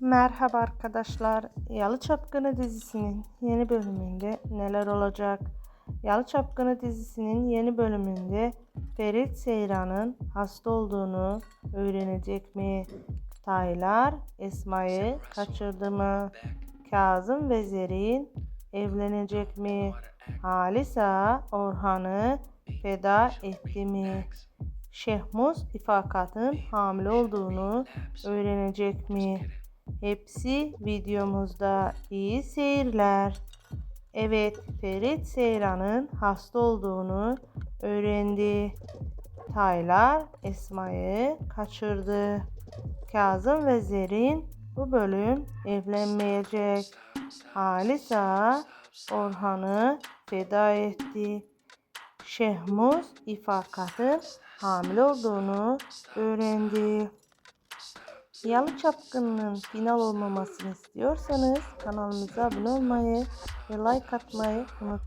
Merhaba arkadaşlar. Yalı Çapkını dizisinin yeni bölümünde neler olacak? Yalı Çapkını dizisinin yeni bölümünde Ferit Seyran'ın hasta olduğunu öğrenecek mi? Taylar Esma'yı kaçırdı mı? Kazım ve Zerrin evlenecek mi? Halisa Orhan'ı feda etti mi? Şehmuz İfakat'ın hamile olduğunu öğrenecek mi? Hepsi videomuzda. İyi seyirler. Evet, Ferit Seyran'ın hasta olduğunu öğrendi. Taylar Esma'yı kaçırdı. Kazım ve Zerrin bu bölüm evlenmeyecek. Halisa Orhan'ı feda etti. Şehmuz İfakat'ın hamile olduğunu öğrendi. Yalı Çapkın'ın final olmamasını istiyorsanız kanalımıza abone olmayı ve like atmayı unutmayın.